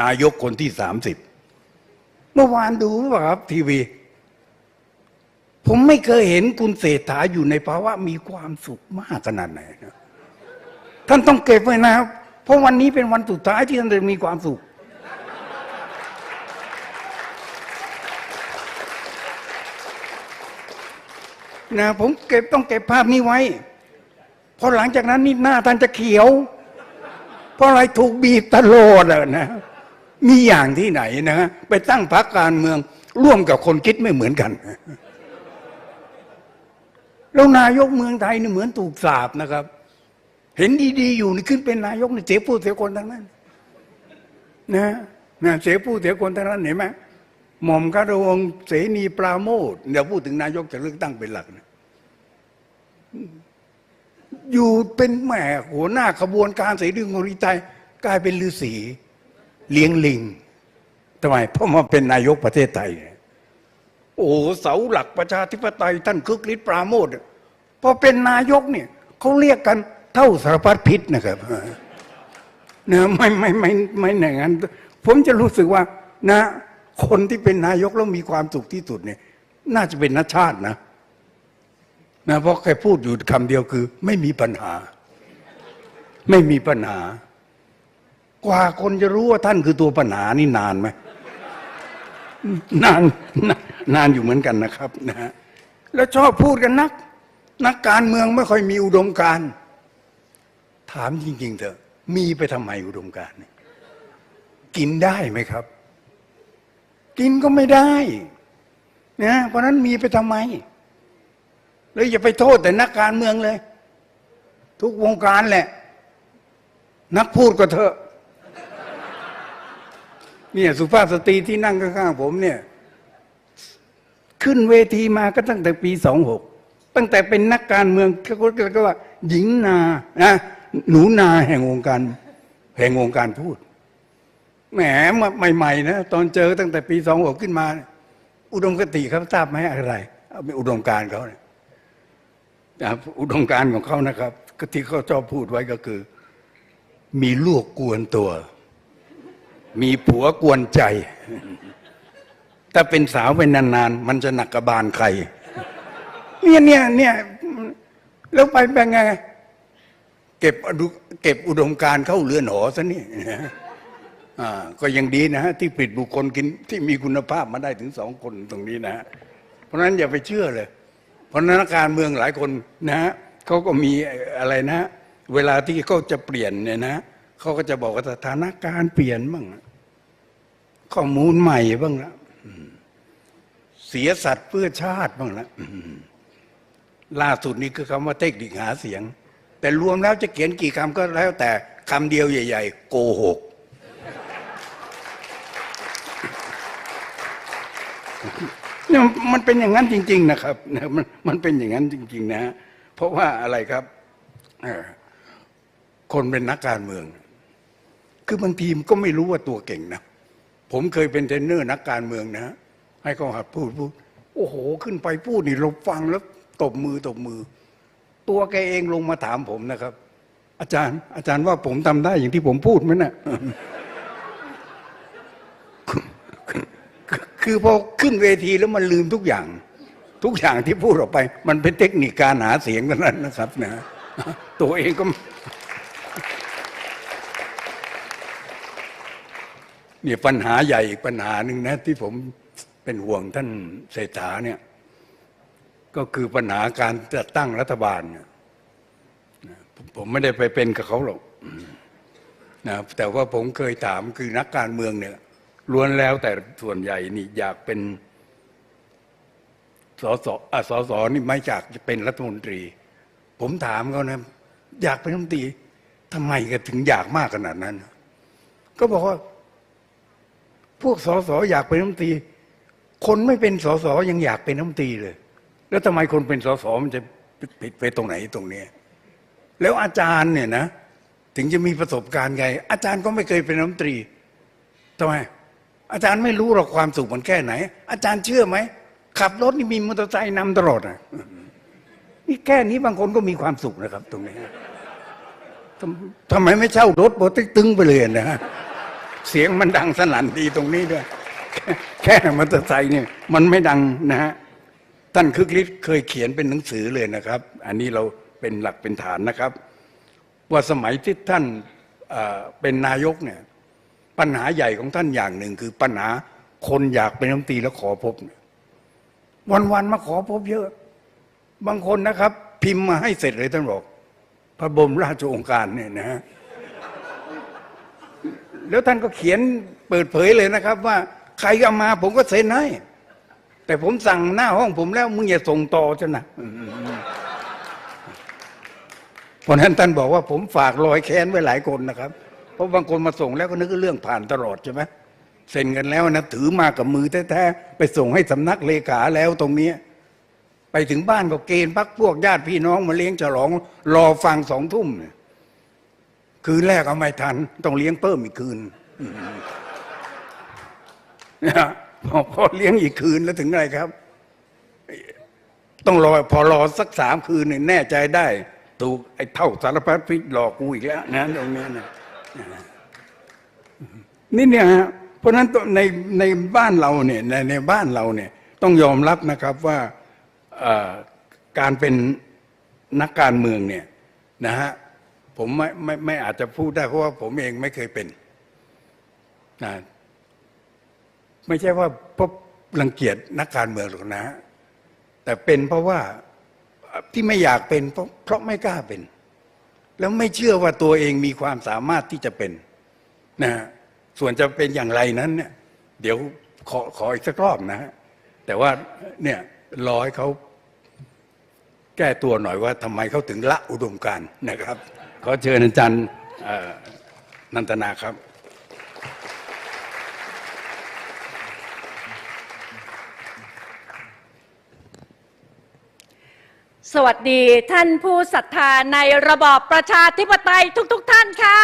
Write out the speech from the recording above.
นายกคนที่สามสิบเมื่อวานดูหรือเปล่าครับ ทีวี ผมไม่เคยเห็นคุณเศรษฐาอยู่ในภาวะมีความสุขมากขนาดไหนนะท่านต้องเก็บไว้นะครับ เพราะวันนี้เป็นวันสุดท้ายที่ท่านจะมีความสุข นะ ผมเก็บต้องเก็บภาพนี้ไว้เพราะหลังจากนั้นนี่หน้าท่านจะเขียว เพราะอะไรถูกบีบตลอดอะนะ มีอย่างที่ไหนนะไปตั้งพรรคการเมือง ร่วมกับคนคิดไม่เหมือนกันแล้วนายกเมืองไทยนี่เหมือนถูกสาบนะครับ เห็นดีๆอยู่นี่ขึ้นเป็นนายกนี่เสียผู้เสียคนทั้งนั้นนะนะเสียผู้เสียคนทั้งนั้นเห็นไหมหม่อมกระวงเสนีปราโมทเดี๋ยวพูดถึงนายกจะเลือกตั้งเป็นหลักนะอยู่เป็นแหม่หัวหน้าขบวนการเสรีของริไตยกลายเป็นฤาษี เลี้ยงลิงทำไมเพราะมาเป็นนายกประเทศไทยโอ้โเสาหลักประชาธิปไตย ท่านคึกฤทธิ์ปราโมทพอเป็นนายกเนี่ยเขาเรียกกันเท่าสารพัดพิษนะครับนะไม่ไม่ไม่ไม่อย่างนั้นผมจะรู้สึกว่า นะ คนที่เป็นนายกแล้วมีความสุขที่สุดเนี่ย น่าจะเป็นนัชชาตินะนะเพราะแกพูดอยู่คำเดียวคือ ไม่มีปัญหา ไม่มีปัญหา กว่าคนจะรู้ว่าท่านคือตัวปัญหานี่นานไหมนานนานานอยู่เหมือนกันนะครับนะฮะแล้วชอบพูดกันนัก นักการเมืองไม่ค่อยมีอุดมการ ถามจริง ๆ เถอะ มีไปทำไมอุดมการเนี่ยกินได้ไหมครับ กินก็ไม่ได้นะเพราะฉะนั้นมีไปทำไมแล้วอย่าไปโทษแต่นักการเมืองเลย ทุกวงการแหละ นักพูดก็เถอะ เนี่ยสุภาพสตรีที่นั่งข้างๆผมเนี่ย ขึ้นเวทีมาก็ตั้งแต่ปีสองหกตั้งแต่เป็นนักการเมืองเขาก็ว่า หญิงนานะหนูนาแห่งวงการแห่งวงการพูดแหมใหม่ๆนะตอนเจอตั้งแต่ปีสองหกขึ้นมา อุดมคติเขาทราบไหมอะไรเป็นอุดมการเขาเนี่ยนะอุดมการของเขานะครับที่เขาชอบพูดไว้ก็คือ มีลูกกวนตัว มีผัวกวนใจ ถ้าเป็นสาวเป็นนานๆ มันจะหนักกระบาลใคร เนี่ยเนี่ยเนี่ยแล้วไปเป็นไง เก็บอดุเก็บอุดมการเข้าเรือนหอซะนี่อ่าก็ยังดีนะฮะ ที่ปิดบุคคลกินที่มีคุณภาพมาได้ถึงสองคนตรงนี้นะฮะเพราะนั้นอย่าไปเชื่อเลย เพราะนักการเมืองหลายคนนะฮะเขาก็มีอะไรนะ เวลาที่เขาจะเปลี่ยนเนี่ยนะ เขาก็จะบอกว่าสถานการณ์เปลี่ยนบ้างข้อมูลใหม่บ้างละเสียสัตว์เพื่อชาติบ้างละล่าสุดนี้คือคำว่าเทคนิคหาเสียง แต่รวมแล้วจะเขียนกี่คำก็แล้วแต่คำเดียวใหญ่ ๆ โกหกเนี่ยมันเป็นอย่างนั้นจริง ๆ นะครับมันมันเป็นอย่างนั้นจริง ๆ นะ เพราะว่าอะไรครับคนเป็นนักการเมือง คือบางทีมก็ไม่รู้ว่าตัวเก่งนะผมเคยเป็นเทรนเนอร์นักการเมืองนะ ให้เขาหัดพูดพูด โอ้โห ขึ้นไปพูดนี่เราฟังแล้วตบมือตบมือ ตัวแกเองลงมาถามผมนะครับ อาจารย์ อาจารย์ว่าผมทำได้อย่างที่ผมพูดไหมนะ่ะคือพอขึ้นเวทีแล้วมันลืมทุกอย่าง ทุกอย่างที่พูดออกไป มันเป็นเทคนิคการหาเสียงเท่านั้นนะครับนะตัวเองก็ นี่ยปัญหาใหญ่อีกปัญหาหนึ่งนะ ที่ผมเป็นห่วงท่านเศรษฐาเนี่ย ก็คือปัญหาการจัดตั้งรัฐบาลเนี่ยผมไม่ได้ไปเป็นกับเขาหรอกนะแต่ว่าผมเคยถามคือนักการเมืองเนี่ยล้วนแล้วแต่ส่วนใหญ่นี่อยากเป็นสสอะสสนี่ไม่อยากจะเป็นรัฐมนตรี ผมถามเขานะ อยากเป็นรัฐมนตรีทำไมก็ถึงอยากมากขนาดนั้น ก็บอกว่า พวกสสอยากเป็นรัฐมนตรี คนไม่เป็นสสยังอยากเป็นรัฐมนตรีเลย แล้วทำไมคนเป็นสสมันจะผิดไปตรงไหนตรงเนี้ แล้วอาจารย์เนี่ยนะถึงจะมีประสบการณ์ไง อาจารย์ก็ไม่เคยเป็นรัฐมนตรีทำไมอาจารย์ไม่รู้หรอกความสุขมันแค่ไหน อาจารย์เชื่อไหมขับรถนี่มีมอเตอร์ไซค์นำตลอดอะนี่แค่นี้บางคนก็มีความสุขนะครับ ตรงนี้ทำทำไมไม่เช่ารถโบติกตึงไปเลยนะฮะ เสียงมันดังสนั่นดีตรงนี้ด้วย แค่มอเตอร์ไซค์เนี่ยมันไม่ดังนะฮะท่านคึกฤทธิ์เคยเขียนเป็นหนังสือเลยนะครับ อันนี้เราเป็นหลักเป็นฐานนะครับ ว่าสมัยที่ท่านเป็นนายกเนี่ยปัญหาใหญ่ของท่านอย่างหนึ่งคือปัญหาคนอยากเป็นรัฐมนตรีแล้วขอพบเนี่ยวันมาขอพบเยอะ บางคนนะครับ พิมพ์มาให้เสร็จเลยท่านบอก พระบรมราชโองการเนี่ยนะฮะ แล้วท่านก็เขียนเปิดเผยเลยนะครับ ว่าใครเอามาผมก็เซ็นให้แต่ผมสั่งหน้าห้องผมแล้วมึงอย่าส่งต่อจะนะเพราะนั้นท่านบอกว่าผมฝากรอยแค้นไว้หลายคนนะครับ เพราะบางคนมาส่งแล้วก็นึกว่าเรื่องผ่านตลอดใช่ไหมเซ็นกันแล้วนะถือมากับมือแท้ๆไปส่งให้สำนักเลขาแล้วตรงนี้ ไปถึงบ้านก็เกณฑ์พักพวกญาติพี่น้องมาเลี้ยงฉลอง รอฟังสองทุ่มเนี่ย คืนแรกเอาไม่ทัน ต้องเลี้ยงเพิ่มอีกคืนนะพอพอเลี้ยงอีกคืนแล้วถึงอะไรครับ ต้องรอพอรอสักสามคืนเนี่ยแน่ใจได้ ถูกไอ้เท่าสารพัดพิษหลอกกูอีกแล้วนะตรงนี้นะนี่เนี่ยฮะเพราะนั้นในในบ้านเราเนี่ยในในบ้านเราเนี่ย ต้องยอมรับนะครับว่าการเป็นนักการเมืองเนี่ยนะฮะ ผมไม่ไม่ไม่อาจจะพูดได้เพราะว่าผมเองไม่เคยเป็นนะไม่ใช่ว่าเพราะรังเกียจนักการเมืองหรอกนะ แต่เป็นเพราะว่าที่ไม่อยากเป็นเพราะเพราะไม่กล้าเป็น แล้วไม่เชื่อว่าตัวเองมีความสามารถที่จะเป็นนะฮะส่วนจะเป็นอย่างไรนั้นเนี่ยเดี๋ยวขอขออีกสักรอบนะฮะแต่ว่าเนี่ยรอให้เขาแก้ตัวหน่อยว่าทำไมเขาถึงละอุดมการนะครับ ขอเชิญอาจารย์นันทนาครับ สวัสดีท่านผู้ศรัทธาในระบอบประชาธิปไตยทุกๆทท่านค่ะ